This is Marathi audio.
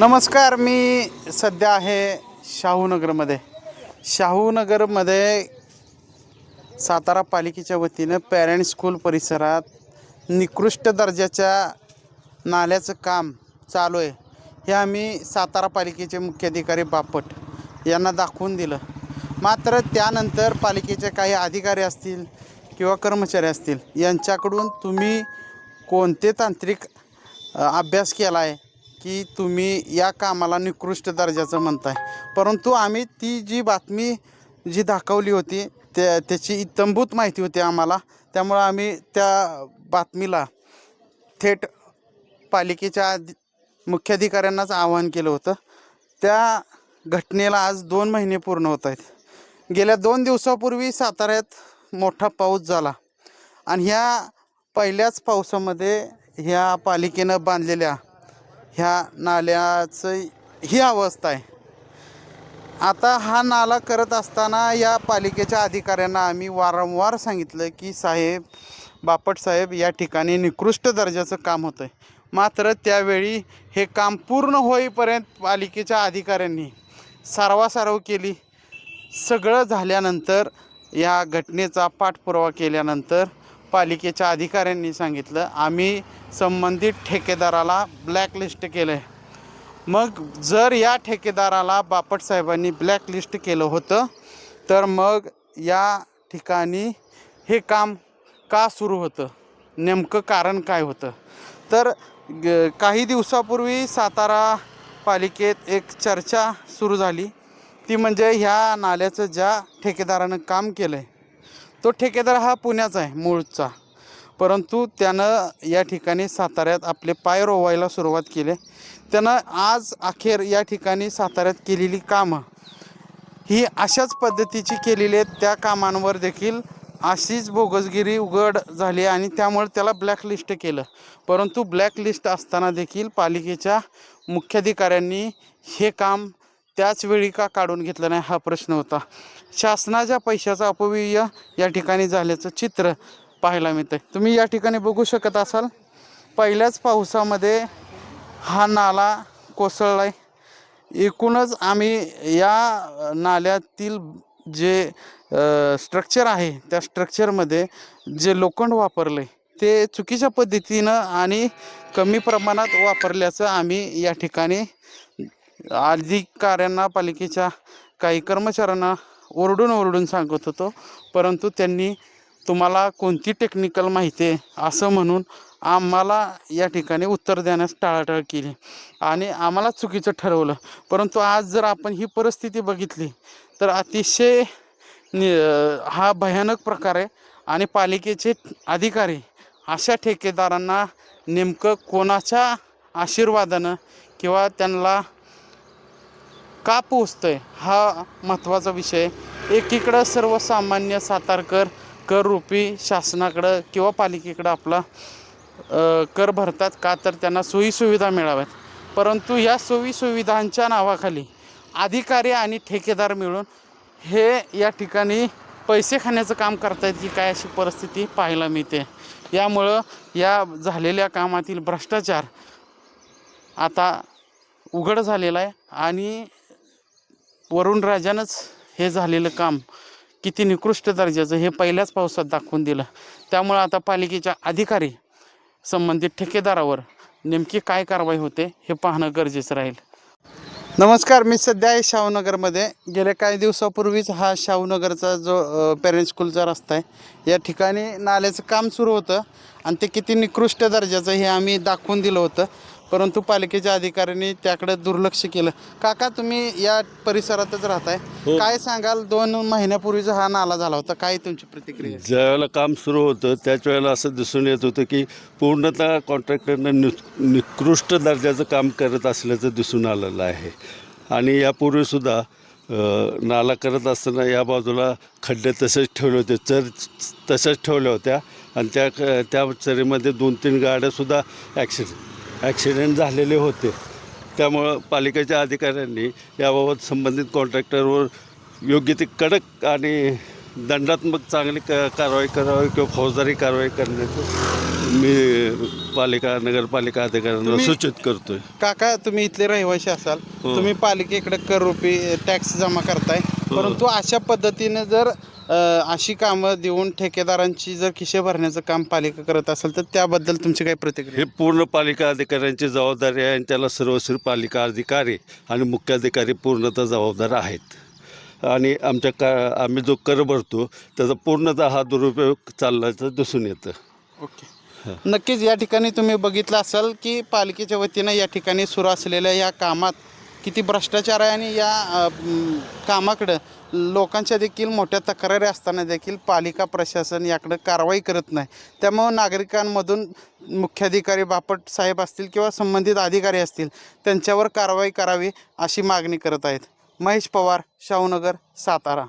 नमस्कार मी सध्या आहे शाहूनगरमध्ये. शाहूनगरमध्ये सातारा पालिकेच्या वतीनं पॅरेंट स्कूल परिसरात निकृष्ट दर्जाच्या नाल्याचं काम चालू आहे. हे आम्ही सातारा पालिकेचे मुख्याधिकारी बापट यांना दाखवून दिलं. मात्र त्यानंतर पालिकेचे काही अधिकारी असतील किंवा कर्मचारी असतील यांच्याकडून तुम्ही कोणते तांत्रिक अभ्यास केला आहे? की तुम्ही या कामाला निकृष्ट दर्जाचं म्हणताय. परंतु आम्ही ती जी बातमी जी दाखवली होती त्या त्याची इतंभूत माहिती होती आम्हाला. त्यामुळं आम्ही त्या बातमीला थेट पालिकेच्या मुख्याधिकाऱ्यांनाच आवाहन केलं होतं. त्या घटनेला आज दोन महिने पूर्ण होत आहेत. गेल्या दोन दिवसापूर्वी साताऱ्यात मोठा पाऊस झाला. आणि ह्या पहिल्याच पावसामध्ये ह्या पालिकेनं बांधलेल्या ह्या नाल्याचं ही अवस्था आहे. आता हा नाला करत असताना या पालिकेच्या अधिकाऱ्यांना आम्ही वारंवार सांगितलं की साहेब बापट साहेब या ठिकाणी निकृष्ट दर्जाचं काम होतं आहे मात्र त्यावेळी हे काम पूर्ण होईपर्यंत पालिकेच्या अधिकाऱ्यांनी सारवासारव केली. सगळं झाल्यानंतर या घटनेचा पाठपुरावा केल्यानंतर पालिकेच्या अधिकाऱ्यांनी सांगितलं आम्ही संबंधित ठेकेदाराला ब्लॅकलिस्ट केलं आहे मग जर या ठेकेदाराला बापट साहेबांनी ब्लॅकलिस्ट केलं होतं तर मग या ठिकाणी हे काम का सुरू होतं? नेमकं कारण काय होतं? तर ग काही दिवसापूर्वी सातारा पालिकेत एक चर्चा सुरू झाली. ती म्हणजे ह्या नाल्याचं ज्या ठेकेदारानं काम केलं आहे तो ठेकेदार हा पुण्याचा आहे मूळचा. परंतु त्यानं या ठिकाणी साताऱ्यात आपले पाय रोवायला सुरुवात केली. त्यानं आज अखेर या ठिकाणी साताऱ्यात केलेली कामं. ही अशाच पद्धतीची केलेली आहेत त्या कामांवर देखील अशीच बोगसगिरी उघड झाली आणि त्यामुळे त्याला ब्लॅकलिस्ट केलं. परंतु ब्लॅकलिस्ट असताना देखील पालिकेच्या मुख्याधिकाऱ्यांनी हे काम त्याच वेळी का काढून घेतलं नाही हा प्रश्न होता. शासनाच्या पैशाचा अपव्यय या ठिकाणी झाल्याचं चित्र पाहायला मिळतं आहे तुम्ही या ठिकाणी बघू शकत असाल पहिल्याच पावसामध्ये हा नाला कोसळला आहे एकूणच आम्ही या नाल्यातील जे स्ट्रक्चर आहे त्या स्ट्रक्चरमध्ये जे लोखंड वापरलं आहे ते चुकीच्या पद्धतीनं आणि कमी प्रमाणात वापरल्याचं आम्ही या ठिकाणी अधिकाऱ्यांना पालिकेच्या काही कर्मचाऱ्यांना ओरडून ओरडून सांगत होतो. परंतु त्यांनी तुम्हाला कोणती टेक्निकल माहिती आहे असं म्हणून आम्हाला या ठिकाणी उत्तर देण्यास टाळाटाळ केली आणि आम्हाला चुकीचं ठरवलं. परंतु आज जर आपण ही परिस्थिती बघितली तर अतिशय नि हा भयानक प्रकार आहे आणि पालिकेचे अधिकारी अशा ठेकेदारांना नेमकं कोणाच्या आशीर्वादानं किंवा त्यांना का पोचतंय हा महत्त्वाचा विषय एकीकडं सर्वसामान्य सातारकर कररूपी शासनाकडं किंवा पालिकेकडं आपला कर भरतात का तर त्यांना सोयीसुविधा मिळाव्यात. परंतु या सोयीसुविधांच्या नावाखाली अधिकारी आणि ठेकेदार मिळून हे या ठिकाणी पैसे खाण्याचं काम करतायत की काय अशी परिस्थिती पाहायला मिळते. यामुळं या झालेल्या कामातील भ्रष्टाचार आता उघड झालेला आहे आणि वरुण राजानंच हे झालेलं काम किती निकृष्ट दर्जाचं हे पहिल्याच पावसात दाखवून दिलं. त्यामुळं आता पालिकेच्या अधिकारी संबंधित ठेकेदारावर नेमकी काय कारवाई होते हे पाहणं गरजेचं राहील. नमस्कार मी सध्या आहे शाहूनगरमध्ये. गेल्या काही दिवसापूर्वीच हा शाहूनगरचा जो पेरेंट स्कूलचा रस्ता आहे या ठिकाणी नाल्याचं काम सुरू होतं आणि ते किती निकृष्ट दर्जाचं हे आम्ही दाखवून दिलं होतं. परंतु पालिकेच्या अधिकाऱ्यांनी त्याकडे दुर्लक्ष केलं. काका तुम्ही या परिसरातच राहताय. काय सांगाल? दोन महिन्यापूर्वीचा हा नाला झाला होता. काय तुमची प्रतिक्रिया? ज्यावेळेला काम सुरू होतं त्याच वेळेला असं दिसून येत होतं की पूर्णतः कॉन्ट्रॅक्टरनं नि निकृष्ट दर्जाचं काम करत असल्याचं दिसून आलेलं आहे. आणि यापूर्वीसुद्धा अ, नाला करत असताना या बाजूला खड्डे तसेच ठेवले होते चर तसेच ठेवल्या होत्या. आणि त्या क- त्या चरीमध्ये दोन तीन गाड्यासुद्धा ॲक्सिडेंट ॲक्सिडेंट झालेले होते. त्यामुळं पालिकेच्या अधिकाऱ्यांनी याबाबत संबंधित कॉन्ट्रॅक्टरवर योग्य ते कडक आणि दंडात्मक चांगली क कारवाई करावी किंवा फौजदारी कारवाई करण्याचं मी पालिका नगरपालिका अधिकाऱ्यांना तुम्ही- सूचित करतोय काका तुम्ही इथले रहिवासी असाल हो. तुम्ही पालिकेकडे कर रुपये टॅक्स जमा करताय हो. परंतु अशा पद्धतीने जर अ, अशी कामं देऊन ठेकेदारांची जर खिशे भरण्याचं काम पालिका करत असेल तर त्याबद्दल तुमची काय प्रतिक्रिया हे पूर्ण पालिका अधिकाऱ्यांची जबाबदारी आहे आणि त्याला सर्वस्वी पालिका अधिकारी आणि मुख्याधिकारी पूर्णतः जबाबदार आहेत आणि आमच्या का आम्ही जो कर भरतो त्याचा पूर्णतः हा दुरुपयोग चालल्याचं दिसून येतं. ओके. नक्कीच या ठिकाणी तुम्ही बघितलं असाल की पालिकेच्या वतीनं या ठिकाणी सुरू असलेल्या या कामात किती भ्रष्टाचार आहे आणि या कामाकडं लोकांच्या देखील मोठ्या तक्रारी असताना देखील पालिका प्रशासन याकडं कारवाई करत नाही. त्यामुळं नागरिकांमधून मुख्याधिकारी बापट साहेब असतील किंवा संबंधित अधिकारी असतील त्यांच्यावर कारवाई करावी अशी मागणी करत आहेत. महेश पवार शाहूनगर सातारा.